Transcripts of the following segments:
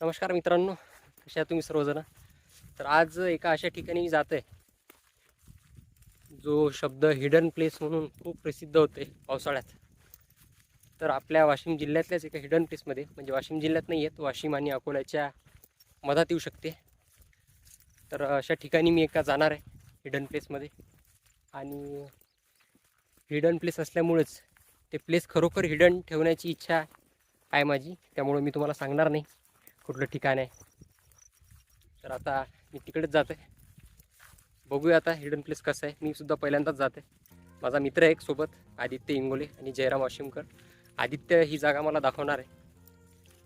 नमस्कार मित्रांनो कशा तुम्ही सर्वजण? तर आज एका अशा ठिकाणी जात आहे जो शब्द हिडन प्लेस म्हणून खूप प्रसिद्ध होते पावसाळ्यात. तर आपल्या वाशिम जिल्ह्यातल्याच एका हिडन प्लेसमध्ये म्हणजे वाशिम जिल्ह्यात नाही आहेत वाशिम आणि अकोल्याच्या मधात येऊ शकते. तर अशा ठिकाणी मी एका जाणार आहे हिडन प्लेसमध्ये आणि हिडन प्लेस असल्यामुळेच ते प्लेस खरोखर हिडन ठेवण्याची इच्छा आहे माझी त्यामुळं मी तुम्हाला सांगणार नाही. कुठलं ठिकाण आहे? तर आता मी तिकडेच जाते. आहे बघूया आता हिडन प्लेस कसं आहे. मी सुद्धा पहिल्यांदाच जाते. माझा मित्र आहे एक सोबत आदित्य इंगोले आणि जयराम वाशिमकर आदित्य ही जागा मला दाखवणार आहे.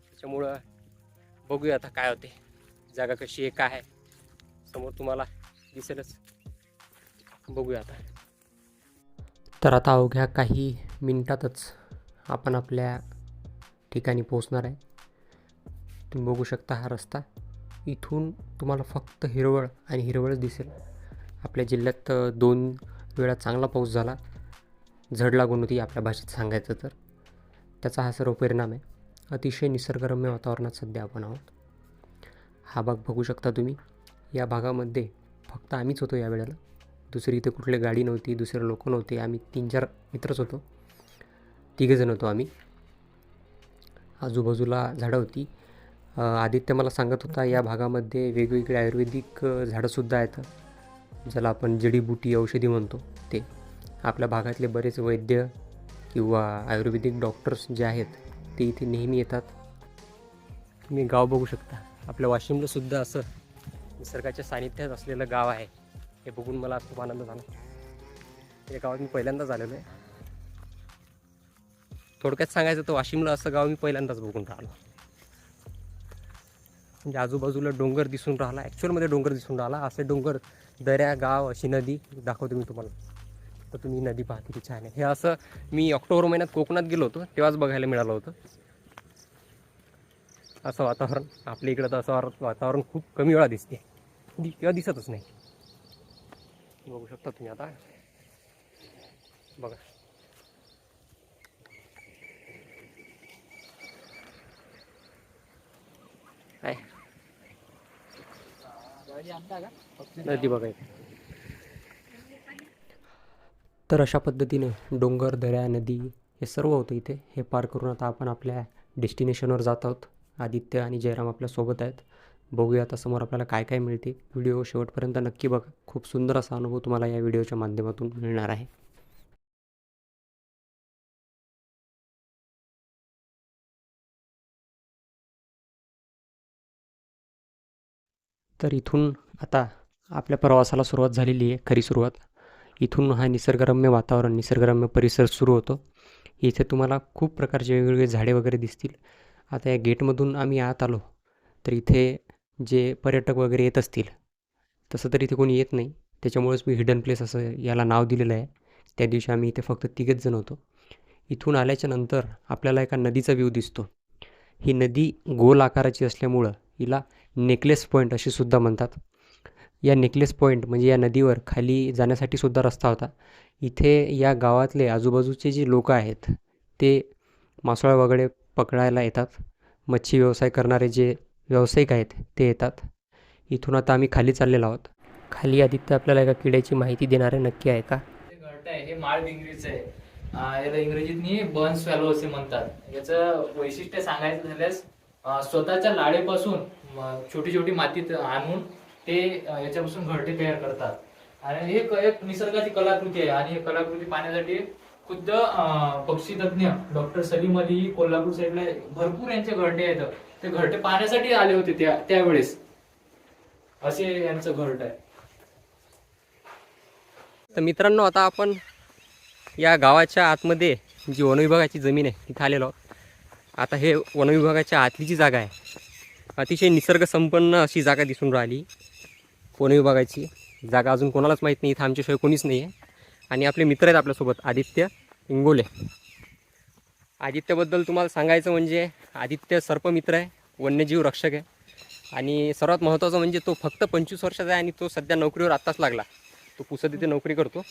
त्याच्यामुळं बघूया आता काय होते. जागा कशी आहे काय आहे. समोर तुम्हाला दिसेलच. बघूया आता. तर आता अवघ्या काही मिनिटातच आपण आपल्या ठिकाणी पोहोचणार आहे. तुम्ही बघू शकता हा रस्ता. इथून तुम्हाला फक्त हिरवळ आणि हिरवळच दिसेल. आपल्या जिल्ह्यात दोन वेळा चांगला पाऊस झाला. झड लागून होती आपल्या भाषेत सांगायचं तर. त्याचा हा सर्व परिणाम आहे. अतिशय निसर्गरम्य वातावरणात सध्या आपण आहोत. हा भाग बघू शकता तुम्ही. या भागामध्ये फक्त आम्हीच होतो या वेळेला. दुसरी इथे कुठली गाडी नव्हती दुसरे लोक नव्हते. आम्ही तीन चार मित्रच होतो. तिघेजण होतो आम्ही. आजूबाजूला झाडं होती. आदित्य मला सांगत होता या भागामध्ये वेगवेगळे आयुर्वेदिक झाडंसुद्धा आहेत. ज्याला आपण जडीबुटी औषधी म्हणतो ते. आपल्या भागातले बरेच वैद्य किंवा आयुर्वेदिक डॉक्टर्स जे आहेत ते इथे नेहमी येतात. तुम्ही गाव बघू शकता. आपल्या वाशिमलासुद्धा असं निसर्गाच्या सानिध्यात असलेलं गाव आहे. हे बघून मला खूप आनंद झाला. या गावात मी पहिल्यांदाच आलेलो आहे. थोडक्यात सांगायचं तर वाशिमला असं गाव मी पहिल्यांदाच बघून राहिलो. म्हणजे आजूबाजूला डोंगर दिसून राहिला. ॲक्च्युअलमध्ये डोंगर दिसून राहिला. असे डोंगर दऱ्या गाव अशी नदी दाखवतो मी तुम्हाला. तर तुम्ही नदी पाहते किती छान आहे. हे असं मी ऑक्टोबर महिन्यात कोकणात गेलो होतो. तेव्हाच बघायला मिळालं होतं. असं वातावरण. आपल्या इकडं तर असं वातावरण खूप कमी वेळा दिसते. दि- किंवा दिसतच नाही. बघू शकता तुम्ही आता. बघा. आहे. नदी बघायची. तर अशा पद्धतीने डोंगर दऱ्या नदी हे सर्व होतं इथे. हे पार करून आता आपण आपल्या डेस्टिनेशनवर जात आहोत. आदित्य आणि जयराम आपल्यासोबत आहेत. बघूया आता समोर आपल्याला काय काय मिळते. व्हिडिओ शेवटपर्यंत नक्की बघा. खूप सुंदर असा अनुभव तुम्हाला या व्हिडिओच्या माध्यमातून मिळणार आहे. तर इथून आता आपल्या प्रवासाला सुरुवात झालेली आहे खरी सुरुवात. इथून हा निसर्गरम्य वातावरण निसर्गरम्य परिसर सुरू होतो. इथे तुम्हाला खूप प्रकारचे वेगवेगळे झाडे वगैरे दिसतील. आता या गेटमधून आम्ही आत आलो तर इथे जे पर्यटक वगैरे येत असतील तसं तर इथे कोणी येत नाही. त्याच्यामुळेच मी हिडन प्लेस असं याला नाव दिलेलं आहे. त्या दिवशी आम्ही इथे फक्त तिघेच जण होतो. इथून आल्याच्यानंतर आपल्याला एका नदीचा व्ह्यू दिसतो. ही नदी गोल आकाराची असल्यामुळं हिला नेकलेस पॉईंट अशी सुद्धा म्हणतात. या नेकलेस पॉईंट म्हणजे या नदीवर खाली जाण्यासाठी सुद्धा रस्ता होता. इथे या गावातले आजूबाजूचे जे लोक आहेत ते मासोळा वगैरे पकडायला येतात. मच्छी व्यवसाय करणारे जे व्यावसायिक आहेत ते येतात. इथून आता आम्ही खाली चाललेलो आहोत. खाली आदित्य आपल्याला एका किड्याची माहिती देणारे नक्की आहे का? हे माळ डिंगरीचं आहे. याला इंग्रजीतनी बर्न स्वॅलो असे म्हणतात. याचं वैशिष्ट्य सांगायचं झाल्यास स्वतःच्या लाडेपासून छोटी छोटी मातीत आणून ते याच्यापासून घरटे तयार करतात. आणि हे एक निसर्गाची कलाकृती आहे आणि हे कलाकृती पाहण्यासाठी खुद्द पक्षी पक्षीतज्ञ डॉक्टर सलीम अली कोल्हापूर साईडला भरपूर यांचे घरटे आहेत. ते घरटे पाहण्यासाठी आले होते त्या त्यावेळेस. असे यांचं घरट आहे. तर मित्रांनो आता आपण या गावाच्या आतमध्ये जी वनविभागाची जमीन आहे तिथे आलेलो आहोत. आता हे वनविभागाच्या आतली जी जागा आहे अतिशय निसर्गसंपन्न अशी जागा दिसून राहिली. वनविभागाची जागा अजून कोणालाच माहीत नाही इथं आमच्याशिवाय कोणीच नाही आहे. आणि आपले मित्र आहेत आपल्यासोबत आदित्य इंगोले. आदित्यबद्दल तुम्हाला सांगायचं म्हणजे आदित्य सर्पमित्र आहे वन्यजीव रक्षक आहे. आणि सर्वात महत्त्वाचं म्हणजे तो फक्त पंचवीस वर्षाचा आहे आणि तो सध्या नोकरीवर आत्ताच लागला. तो पुसत इथे नोकरी करतो.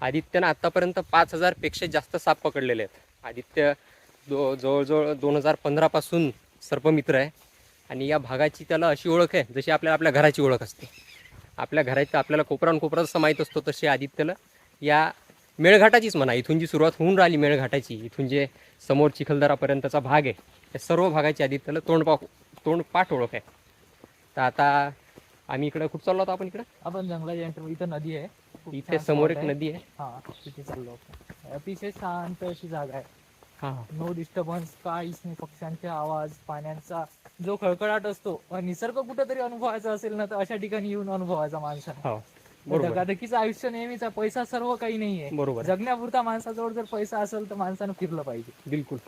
आदित्यनं आत्तापर्यंत पाच हजारपेक्षा जास्त साप पकडलेले आहेत. आदित्य दो जवळजवळ दोन हजार पंधरापासून सर्पमित्र आहे. आणि या भागाची त्याला अशी ओळख आहे जशी आपल्याला आपल्या घराची ओळख असते. आपल्या घराचं आपल्याला कोपरान कोपरा जसं माहीत असतो तसे आदित्यला या मेळघाटाचीच म्हणा इथून जी सुरुवात होऊन राहिली मेळघाटाची इथून जे समोर चिखलदरापर्यंतचा भाग आहे त्या सर्व भागाची आदित्यला तोंडपा तोंडपाठ ओळख आहे. तर आता आम्ही इकडं खूप चाललो होतो आपण इकडं? आपण जंगलाच्या इथं नदी आहे. इथे समोर एक. नदी आहे. हा तिथे चाललो अतिशय शांत अशी जागा आहे. नो डिस्टर्बन्स काहीच नाही. पक्ष्यांचे आवाज पाण्याचा जो खळखळाट असतो निसर्ग कुठेतरी अनुभवायचा असेल ना तर अशा ठिकाणी येऊन अनुभवायचा माणसाने हो. बरोबर. धकाधकीचं आयुष्य नेहमीच आहे. पैसा सर्व काही नाहीये. बरोबर. जगण्यापुरता माणसाजवळ जर पैसा असेल तर माणसानं फिरलं पाहिजे. बिलकुल.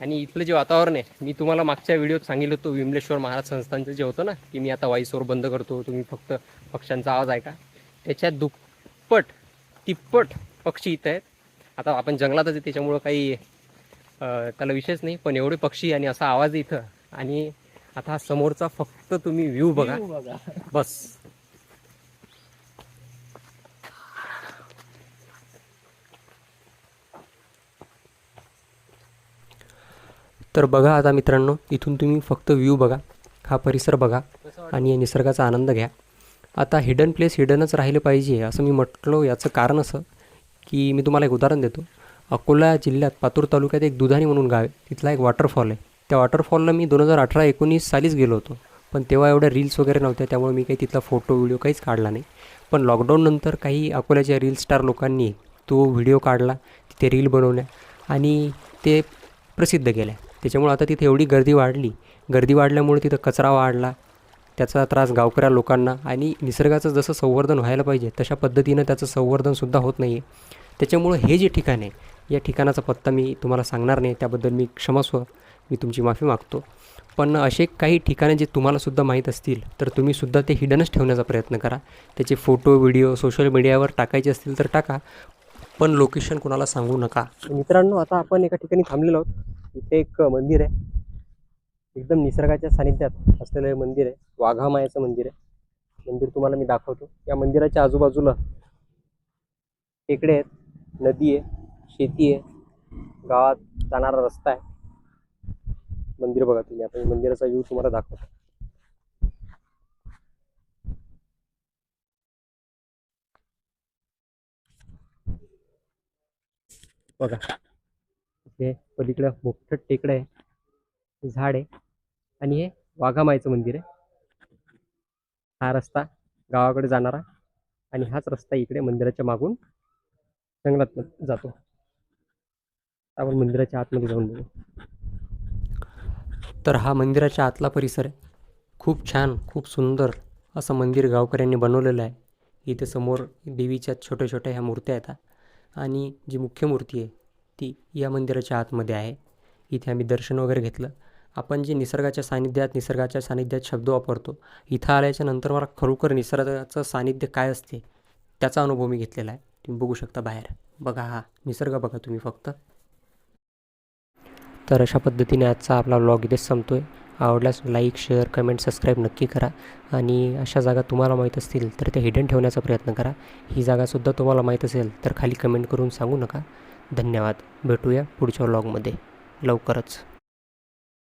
आणि इथलं जे वातावरण आहे मी तुम्हाला मागच्या व्हिडिओत सांगितलं होतं विमलेश्वर महाराज संस्थांचं जे होतं ना की मी आता वाईसवर बंद करतो तुम्ही फक्त पक्ष्यांचा आवाज ऐका. त्याच्यात दुप्पट तिप्पट पक्षी इथं आहेत. आता आपण जंगलातच आहे त्याच्यामुळं काही त्याला विशेष नाही पण एवढे पक्षी आणि असा आवाज इथं. आणि आता हा समोरचा फक्त तुम्ही व्ह्यू बघा. बस. तर बघा आता मित्रांनो इथून तुम्ही फक्त व्ह्यू बघा. हा परिसर बघा? आणि या निसर्गाचा आनंद घ्या. आता हिडन प्लेस हिडनच राहिलं पाहिजे असं मी म्हटलो याचं कारण असं. की मी तुम्हाला एक उदाहरण देतो. अकोला जिल्ह्यात पातूर तालुक्यात एक दुधाणी म्हणून गाव आहे. तिथला एक वॉटरफॉल आहे. त्या वॉटरफॉलला मी दोन हजार अठरा एकोणीस सालीच गेलो होतो. पण तेव्हा एवढ्या रील्स वगैरे नव्हत्या त्यामुळे मी काही तिथला फोटो व्हिडिओ काहीच काढला नाही. पण लॉकडाऊननंतर काही अकोल्याच्या रील स्टार लोकांनी तो व्हिडिओ काढला तिथे रील बनवल्या आणि ते प्रसिद्ध केल्या. त्याच्यामुळे आता तिथे एवढी गर्दी वाढली. गर्दी वाढल्यामुळे तिथं कचरा वाढला. त्याचा त्रास गावकऱ्या लोकांना आणि निसर्गाचं जसं संवर्धन व्हायला पाहिजे तशा पद्धतीनं त्याचं संवर्धनसुद्धा होत नाही आहे त्याच्यामुळं हे जे ठिकाण आहे या ठिकाणाचा पत्ता मी तुम्हाला सांगणार नाही त्याबद्दल मी क्षमस्व मी तुमची माफी मागतो. पण असे काही ठिकाणं जे तुम्हालासुद्धा माहीत असतील तर तुम्हीसुद्धा ते हिडनच ठेवण्याचा प्रयत्न करा. त्याचे फोटो व्हिडिओ सोशल मीडियावर टाकायचे असतील तर टाका पण लोकेशन कुणाला सांगू नका. मित्रांनो आता आपण एका ठिकाणी थांबलेलो आहोत. इथे एक मंदिर आहे. एकदम निसर्गाच्या सानिध्यात असलेलं हे मंदिर आहे. वाघामायाचं मंदिर आहे. मंदिर तुम्हाला मी दाखवतो. या मंदिराच्या आजूबाजूला टेकडे आहेत नदी आहे शेती आहे गावात जाणारा रस्ता आहे. मंदिर बघा तुम्ही. आता मंदिराचा व्ह्यू तुम्हाला दाखवतो. बघा. इथे पलीकडं मोठं टेकडं आहे. झाड आहे. आणि हे वाघामाईचं मंदिर आहे. हा रस्ता गावाकडे जाणारा आणि हाच रस्ता इकडे मंदिराच्या मागून जंगलात जातो. आपण मंदिराच्या आतमध्ये जाऊन बघू. तर हा मंदिराच्या आतला परिसर आहे. खूप छान खूप सुंदर असं मंदिर गावकऱ्यांनी बनवलेलं आहे. इथे समोर देवीच्या छोट्या छोट्या ह्या मूर्त्या येतात आणि जी मुख्य मूर्ती आहे ती या मंदिराच्या आतमध्ये आहे. इथे आम्ही दर्शन वगैरे घेतलं. आपण जे निसर्गाच्या सानिध्यात निसर्गाच्या सानिध्यात शब्द वापरतो इथं आल्याच्यानंतर मला खरोखर निसर्गाचं सानिध्य काय असते त्याचा अनुभव मी घेतलेला आहे. तुम्ही बघू शकता बाहेर. बघा हा निसर्ग बघा तुम्ही फक्त. तर अशा पद्धतीने आजचा आपला ब्लॉग इथेच संपतो आहे आवडल्यास लाईक शेअर कमेंट सबस्क्राईब नक्की करा. आणि अशा जागा तुम्हाला माहीत असतील तर त्या हिडन ठेवण्याचा प्रयत्न करा. ही जागासुद्धा तुम्हाला माहीत असेल तर खाली कमेंट करून सांगू नका. धन्यवाद. भेटूया पुढच्या व्लॉगमध्ये लवकरच.